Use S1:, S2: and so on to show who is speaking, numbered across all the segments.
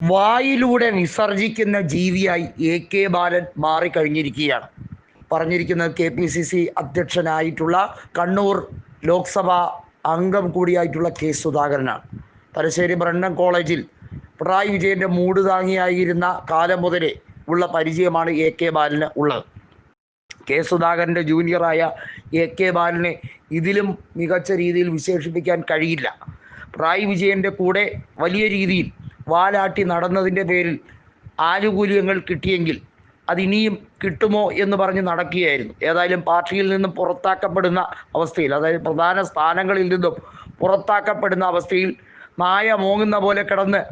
S1: വായിലൂടെ നിസർജിക്കുന്ന ജീവിയായി A K Balan മാറിക്കഴിഞ്ഞിരിക്കുകയാണ്. പറഞ്ഞിരിക്കുന്നത് കെ പി സി സി അധ്യക്ഷനായിട്ടുള്ള കണ്ണൂർ ലോക്സഭാ അംഗം കൂടിയായിട്ടുള്ള കെ സുധാകരനാണ്. തലശ്ശേരി ബ്രണ്ണൻ കോളേജിൽ പിണറായി വിജയന്റെ മൂട് താങ്ങിയായിരുന്ന കാലം മുതലേ ഉള്ള പരിചയമാണ് എ കെ ബാലന് ഉള്ളത്. കെ സുധാകരന്റെ ജൂനിയറായ എ കെ ബാലനെ ഇതിലും മികച്ച രീതിയിൽ വിശേഷിപ്പിക്കാൻ കഴിയില്ല. പിണറായി വിജയന്റെ കൂടെ വലിയ രീതിയിൽ വാലാട്ടി നടന്നതിന്റെ പേരിൽ ആനുകൂല്യങ്ങൾ കിട്ടിയെങ്കിൽ അതിനിയും കിട്ടുമോ എന്ന് പറഞ്ഞ് നടക്കുകയായിരുന്നു. ഏതായാലും പാർട്ടിയിൽ നിന്നും പുറത്താക്കപ്പെടുന്ന അവസ്ഥയിൽ അതായത് പ്രധാന സ്ഥാനങ്ങളിൽ നിന്നും പുറത്താക്കപ്പെടുന്ന അവസ്ഥയിൽ നായ മോങ്ങുന്ന പോലെ കിടന്ന്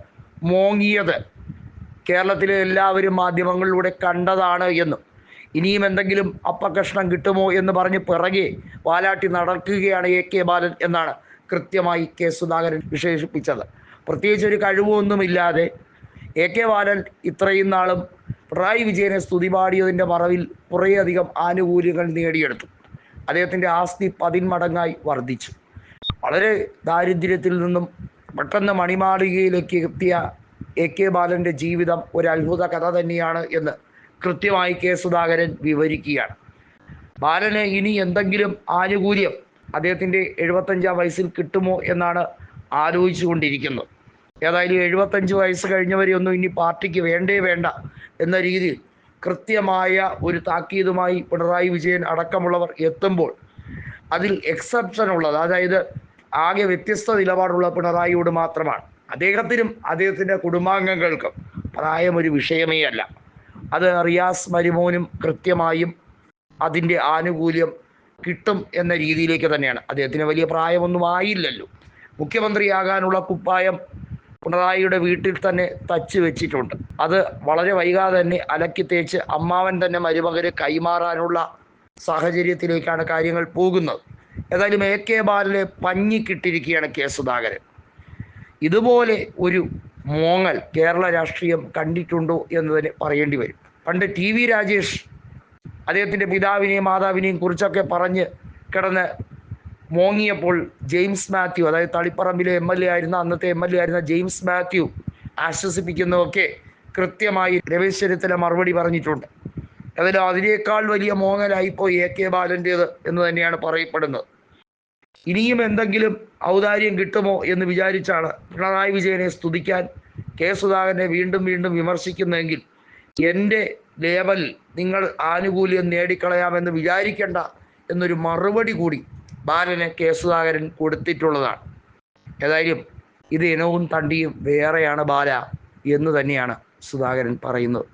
S1: മോങ്ങിയത് കേരളത്തിലെ എല്ലാവരും മാധ്യമങ്ങളിലൂടെ കണ്ടതാണ് എന്നും ഇനിയും എന്തെങ്കിലും അപ്പകഷ്ണം കിട്ടുമോ എന്ന് പറഞ്ഞ് പിറകെ വാലാട്ടി നടക്കുകയാണ് എ കെ ബാലൻ എന്നാണ് കൃത്യമായി കെ സുധാകരൻ വിശേഷിപ്പിച്ചത്. പ്രത്യേകിച്ച് ഒരു കഴിവൊന്നുമില്ലാതെ എ കെ ബാലൻ ഇത്രയും നാളും പിണറായി വിജയനെ സ്തുതി പാടിയതിന്റെ മറവിൽ കുറേയധികം ആനുകൂല്യങ്ങൾ നേടിയെടുത്തു. അദ്ദേഹത്തിന്റെ ആസ്തി പതിന്മടങ്ങായി വർദ്ധിച്ചു. വളരെ ദാരിദ്ര്യത്തിൽ നിന്നും പെട്ടെന്ന് മണിമാളികയിലേക്ക് എത്തിയ എ കെ ബാലന്റെ ജീവിതം ഒരു അത്ഭുത കഥ തന്നെയാണ് എന്ന് കൃത്യമായി കെ സുധാകരൻ വിവരിക്കുകയാണ്. ബാലന് ഇനി എന്തെങ്കിലും ആനുകൂല്യം അദ്ദേഹത്തിന്റെ എഴുപത്തഞ്ചാം വയസ്സിൽ കിട്ടുമോ എന്നാണ് ആലോചിച്ചുകൊണ്ടിരിക്കുന്നത്. ഏതായാലും എഴുപത്തഞ്ച് വയസ്സ് കഴിഞ്ഞവരെയൊന്നും ഇനി പാർട്ടിക്ക് വേണ്ടേ വേണ്ട എന്ന രീതിയിൽ കൃത്യമായ ഒരു താക്കീതുമായി പിണറായി വിജയൻ അടക്കമുള്ളവർ എത്തുമ്പോൾ അതിൽ എക്സെപ്ഷൻ ഉള്ളത് അതായത് ആകെ വ്യത്യസ്ത നിലപാടുള്ള പിണറായിയോട് മാത്രമാണ്. അദ്ദേഹത്തിനും അദ്ദേഹത്തിന്റെ കുടുംബാംഗങ്ങൾക്കും പ്രായം ഒരു വിഷയമേ അല്ല. അത് റിയാസ് മരുമോനും കൃത്യമായും അതിന്റെ ആനുകൂല്യം കിട്ടും എന്ന രീതിയിലേക്ക് തന്നെയാണ്. അദ്ദേഹത്തിന് വലിയ പ്രായമൊന്നും ആയില്ലല്ലോ. മുഖ്യമന്ത്രിയാകാനുള്ള കുപ്പായം പിണറായിയുടെ വീട്ടിൽ തന്നെ തച്ച് വെച്ചിട്ടുണ്ട്. അത് വളരെ വൈകാതെ തന്നെ അലക്കി തേച്ച് അമ്മാവൻ തന്നെ മരുമകന് കൈമാറാനുള്ള സാഹചര്യത്തിലേക്കാണ് കാര്യങ്ങൾ പോകുന്നത്. ഏതായാലും എ കെ ബാലനെ പഞ്ഞിക്കിട്ടിരിക്കുകയാണ് കെ സുധാകരൻ. ഇതുപോലെ ഒരു മോങ്ങൽ കേരള രാഷ്ട്രീയം കണ്ടിട്ടുണ്ടോ എന്ന് തന്നെ പറയേണ്ടി വരും. പണ്ട് ടി വി രാജേഷ് അദ്ദേഹത്തിന്റെ പിതാവിനെയും മാതാവിനെയും കുറിച്ചൊക്കെ പറഞ്ഞ് കിടന്ന് മോങ്ങിയപ്പോൾ ജെയിംസ് മാത്യു അതായത് തളിപ്പറമ്പിലെ എം എൽ എ ആയിരുന്ന അന്നത്തെ എം എൽ എ ആയിരുന്ന ജെയിംസ് മാത്യു ആശ്വസിപ്പിക്കുന്നതൊക്കെ കൃത്യമായി രമേശ് ചെന്നിത്തല മറുപടി പറഞ്ഞിട്ടുണ്ട്. അതിൽ അതിനേക്കാൾ വലിയ മോങ്ങലായിപ്പോൾ എ കെ ബാലന്റേത് എന്ന് തന്നെയാണ് പറയപ്പെടുന്നത്. ഇനിയും എന്തെങ്കിലും ഔദാര്യം കിട്ടുമോ എന്ന് വിചാരിച്ചാണ് പിണറായി വിജയനെ സ്തുതിക്കാൻ കെ സുധാകരനെ വീണ്ടും വീണ്ടും വിമർശിക്കുന്നതെങ്കിൽ എന്റെ ലേബലിൽ നിങ്ങൾ ആനുകൂല്യം നേടിക്കളയാമെന്ന് വിചാരിക്കേണ്ട എന്നൊരു മറുപടി കൂടി ബാലന് കെ സുധാകരൻ കൊടുത്തിട്ടുള്ളതാണ്. ഏതായാലും ഇത് ഇനവും തണ്ടിയും വേറെയാണ് ബാല എന്ന് തന്നെയാണ് സുധാകരൻ പറയുന്നത്.